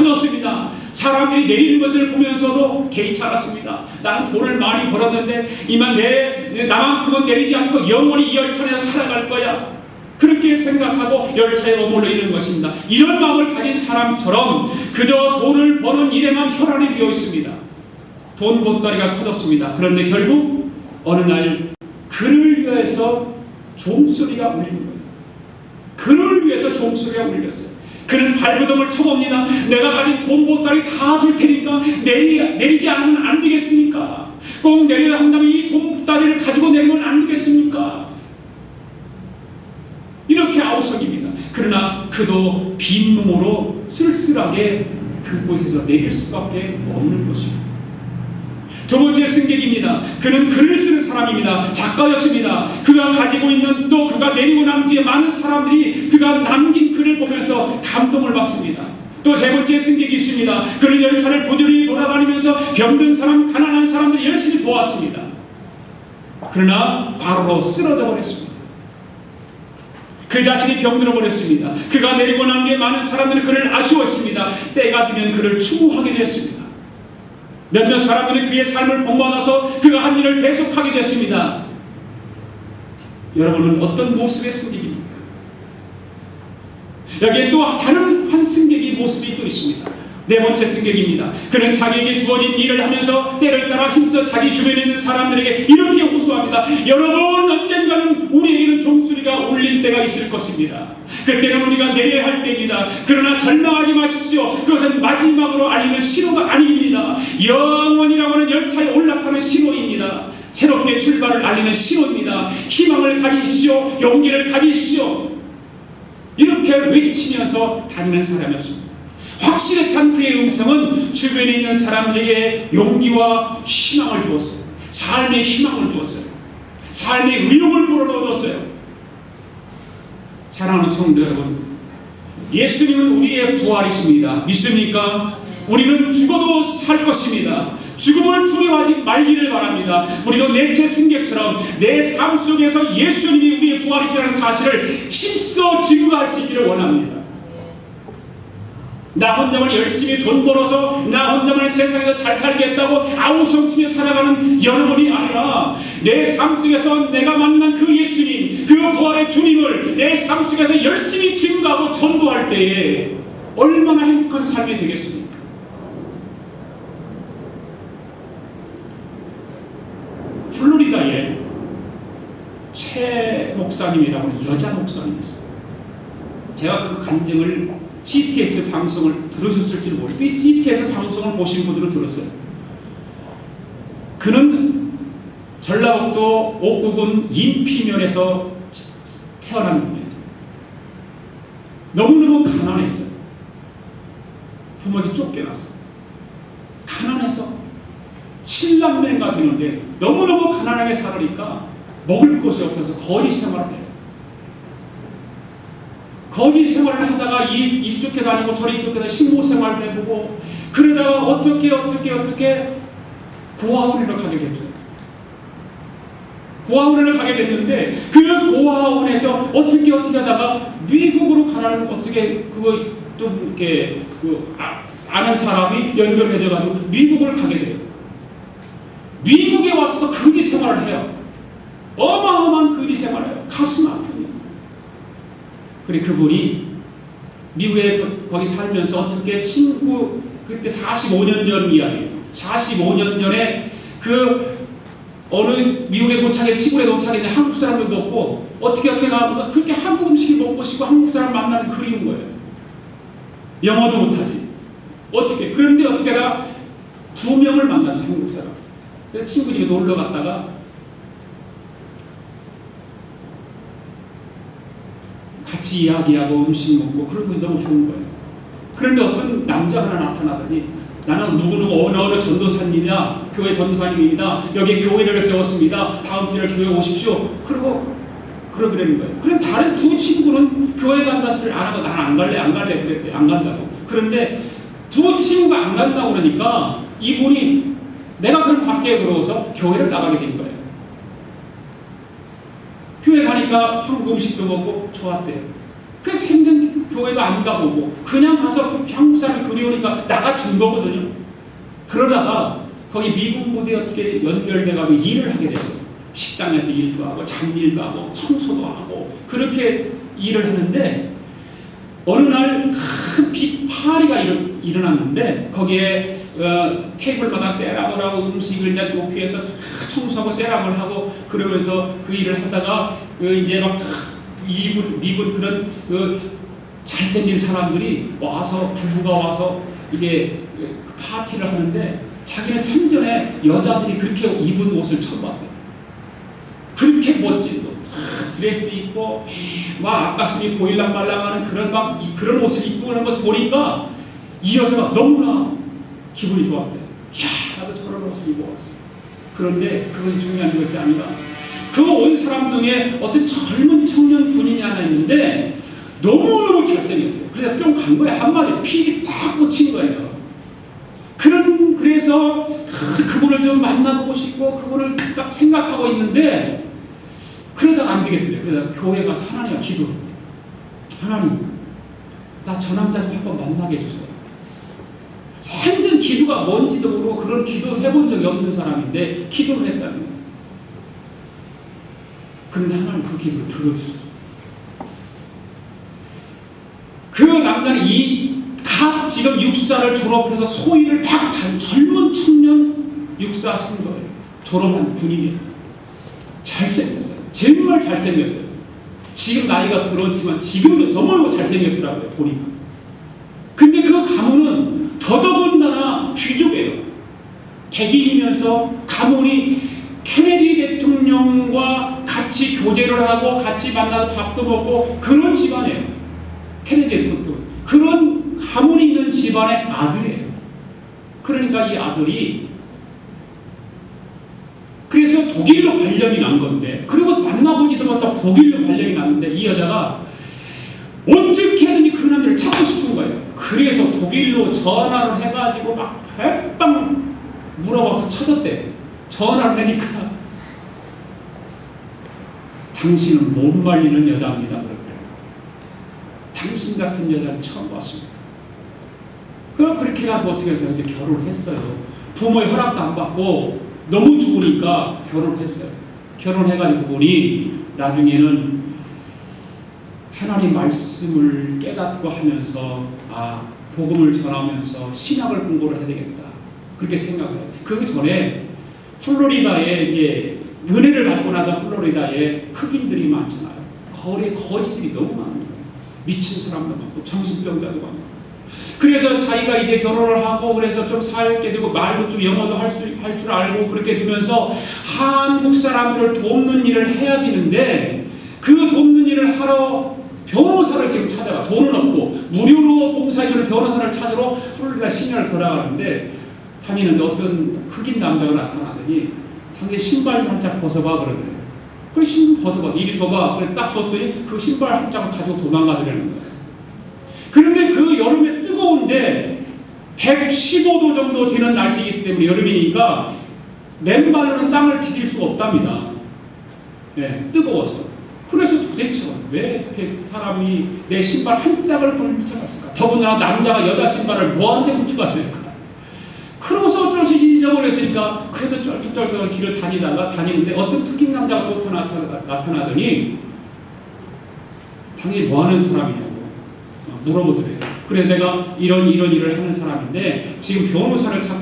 커졌습니다. 사람들이 내리는 것을 보면서도 개의치 않았습니다. 나는 돈을 많이 벌었는데 이만 내, 내 나만큼은 내리지 않고 영원히 이 열차에서 살아갈 거야. 그렇게 생각하고 열차에 머물러 있는 것입니다. 이런 마음을 가진 사람처럼 그저 돈을 버는 일에만 혈안이 비어 있습니다. 돈 보따리가 커졌습니다. 그런데 결국 어느 날 그를 위해서 종소리가 울리는 거예요. 그를 위해서 종소리가 울렸어요. 그는 발버둥을 쳐봅니다. 내가 가진 돈 보따리 다 줄 테니까 내리, 내리지 않으면 안 되겠습니까? 꼭 내려야 한다면 이 돈 보따리를 가지고 내리면 안 되겠습니까? 이렇게 아우성입니다. 그러나 그도 빈 몸으로 쓸쓸하게 그곳에서 내릴 수밖에 없는 것입니다. 두 번째 승객입니다. 그는 글을 쓰는 사람입니다. 작가였습니다. 그가 가지고 있는 또 그가 내리고 난 뒤에 많은 사람들이 그가 남긴 글을 보면서 감동을 받습니다. 또 세 번째 승객이 있습니다. 그는 열차를 부지런히 돌아다니면서 병든 사람, 가난한 사람들 열심히 도왔습니다. 그러나 과로로 쓰러져 버렸습니다. 그 자신이 병들어 버렸습니다. 그가 내리고 난 뒤에 많은 사람들이 그를 아쉬웠습니다. 때가 되면 그를 추모하게 됐습니다. 몇몇 사람들은 그의 삶을 본받아서 그가 한 일을 계속하게 됐습니다. 여러분은 어떤 모습의 승객입니까? 여기에 또 다른 한 승객의 모습이 또 있습니다. 네 번째 승객입니다. 그는 자기에게 주어진 일을 하면서 때를 따라 힘써 자기 주변에 있는 사람들에게 이렇게 호소합니다. 여러분 언젠가는 우리에게는 종소리가 울릴 때가 있을 것입니다. 그때는 우리가 내려야 할 때입니다. 그러나 절망하지 마십시오. 그것은 마지막으로 알리는 신호가 아닙니다. 영원이라고 하는 열차에 올라타는 신호입니다. 새롭게 출발을 알리는 신호입니다. 희망을 가지십시오. 용기를 가지십시오. 이렇게 외치면서 다니는 사람이었습니다. 확실에 찬 그의 음성은 주변에 있는 사람들에게 용기와 희망을 주었어요. 삶의 희망을 주었어요. 삶의 의욕을 불어넣어줬어요. 사랑하는 성도 여러분, 예수님은 우리의 부활이십니다. 믿습니까? 우리는 죽어도 살 것입니다. 죽음을 두려워하지 말기를 바랍니다. 우리도 내체 승객처럼 내 삶 속에서 예수님이 우리의 부활이시라는 사실을 힘써 증거할 수 있기를 원합니다. 나 혼자만 열심히 돈 벌어서 나 혼자만 세상에서 잘 살겠다고 아우성치게 살아가는 여러분이 아니라 내 삶 속에서 내가 만난 그 예수님, 그 부활의 주님을 내 삶 속에서 열심히 증거하고 전도할 때에 얼마나 행복한 삶이 되겠습니까? 플로리다에 최 목사님이라고 여자 목사님이 있어요. 제가 그 간증을 CTS 방송을 들으셨을지 모르겠어요. CTS 방송을 보신 분들은 들었어요. 그는 전라북도 옥구군 인피면에서 태어난 분이에요. 너무너무 가난했어요. 부모에게 쫓겨났어요. 가난해서 칠남매가 되는데 너무너무 가난하게 살으니까 먹을 것이 없어서 거리 생활을 해요. 거기 생활을 하다가 이, 이쪽에 다니고 저리 쪽에 다니고 신고 생활을 해보고 그러다가 어떻게 어떻게 어떻게 고아원을 가게 됐죠. 고아원을 가게 됐는데 그 고아원에서 어떻게 어떻게 하다가 미국으로 가라는 어떻게 그거 좀 이렇게 그 아, 아는 사람이 연결해져 가지고 미국을 가게 돼요. 미국에 와서도 거지 생활을 해요. 어마어마한 거지 생활을 해요. 가슴 아픈 그리고 그분이 미국에 거기 살면서 어떻게 친구 그때 45년 전 이야기 45년 전에 그 어느 미국에 도착해 시골에 도착했는데 한국 사람들도 없고 어떻게 어떻게 가 그렇게 한국 음식이 먹고 싶고 한국 사람 만나는 그리운 거예요. 영어도 못하지. 어떻게 그런데 어떻게 하다가 두 명을 만났어 한국 사람. 친구 집에 놀러 갔다가 같이 이야기하고 음식 먹고 그런 것이 너무 좋은 거예요. 그런데 어떤 남자 하나 나타나더니 나는 누구누구 어느 어느 전도사님이냐 교회 전도사님입니다. 여기 교회를 세웠습니다. 다음 주에 교회 오십시오. 그리고 그러더라는 거예요. 그럼 다른 두 친구는 교회 간다 소리를 안 하고 나는 안 갈래 안 갈래 그랬대 안 간다고. 그런데 두 친구가 안 간다고 그러니까 이분이 내가 그럼 갈게 그러고서 교회를 나가게 된 거예요. 교회 가니까 한국 음식도 먹고 좋았대요. 그래서 생전 교회도 안 가보고 그냥 가서 한국 사람이 그리우니까 나가 준 거거든요. 그러다가 거기 미군 부대에 어떻게 연결돼가고 일을 하게 됐어요. 식당에서 일도 하고 잡일도 하고 청소도 하고 그렇게 일을 하는데 어느 날 큰 파리가 일, 일어났는데 거기에 어, 테이블마다 세람을 하고 음식을 이제 다 청소하고 세람을 하고 그러면서 그 일을 하다가 그 이제 막 미군 미군 그런 그 잘생긴 사람들이 와서 부부가 와서 이게 그 파티를 하는데 자기는 생전에 여자들이 그렇게 입은 옷을 처음 봤대. 그렇게 멋진 옷, 다 드레스 입고 막 앞가슴이 보일랑 말랑하는 그런 막 이- 그런 옷을 입고 그런 것을 보니까 이 여자가 너무나 기분이 좋았대. 야, 나도 저런 옷을 입어왔어. 그런데 그것이 중요한 것이 아니라 그 온 사람 중에 어떤 젊은 청년 군인이 하나 있는데 너무너무 잘생겼대. 그래서 뿅 간 거야. 한마디 필이 탁 꽂힌 거예요. 그런 그래서 다 그분을 좀 만나보고 싶고 그분을 딱 생각하고 있는데 그러다가 안 되겠더래. 그래서 교회 가서 하나님과 기도했대. 하나님, 나 저 남자 좀 한번 만나게 해주세요. 생전 기도가 뭔지도 모르고 그런 기도 해본 적이 없는 사람인데 기도를 했다는 거예요. 근데 하나님 그 기도를 들어주셨어요. 그 남자는 이 각 지금 육사를 졸업해서 소위를 팍단 젊은 청년 육사 성도예요. 졸업한 군인이에요. 잘생겼어요. 정말 잘생겼어요. 지금 나이가 들었지만 지금도 너무너무 잘생겼더라고요. 보니까. 근데 그 가문은 더더군다나 귀족이에요. 백인이면서 가문이 케네디 대통령과 같이 교제를 하고 같이 만나서 밥도 먹고 그런 집안이에요. 케네디 대통령. 그런 가문이 있는 집안의 아들이에요. 그러니까 이 아들이 그래서 독일로 발령이 난 건데 그리고 만나보지도 못하고 독일로 발령이 났는데 이 여자가 어떻게든 그 남자를 찾고 싶은 거예요. 그래서 독일로 전화를 해가지고 막 백방 물어봐서 찾았대. 전화를 하니까 당신은 못 말리는 여자입니다. 당신 같은 여자는 처음 봤습니다. 그럼 그렇게 해가지고 어떻게 해서 이제 결혼을 했어요. 부모의 허락도 안 받고 너무 좋으니까 결혼을 했어요. 결혼해가지고 보니 나중에는 하나님 말씀을 깨닫고 하면서 아 복음을 전하면서 신학을 공부를 해야 되겠다 그렇게 생각을 해요. 그 전에 플로리다에 이제 은혜를 받고 나서 플로리다에 흑인들이 많잖아요. 거리에 거지들이 너무 많은 거예요. 미친 사람도 많고 정신병자도 많고. 그래서 자기가 이제 결혼을 하고 그래서 좀 살게 되고 말도 좀 영어도 할수할줄 알고 그렇게 되면서 한국 사람들을 돕는 일을 해야 되는데 그 돕는 일을 하러 변호사를 지금 찾아가 돈은 없고 무료로 봉사해주는 변호사를 찾으러 플로리다 시내를 돌아가는데 다니는데 어떤 흑인 남자가 나타나더니 당신 신발 좀 한짝 벗어봐 그러더래요. 그래 신발 벗어봐 이리 줘봐 딱 줬더니 그 신발 한 짝을 가지고 도망가더라는 거예요. 그런데 그 여름에 뜨거운데 115도 정도 되는 날씨이기 때문에 여름이니까 맨발로는 땅을 디딜 수가 없답니다. 네, 뜨거워서. 그래서 도대체 왜 이렇게 사람이 내 신발 한 짝을 훔쳐갔을까? 더군다나 남자가 여자 신발을 어쩔 수 없이 잊어버렸으니까 그래도 쩔쩔쩔 길을 다니다가 다니는데 어떤 특임 남자가 나타나더니 당연히 뭐 하는 사람이냐고 물어보더래요. 그래서 내가 이런 이런 일을 하는 사람인데 지금 변호사를 찾고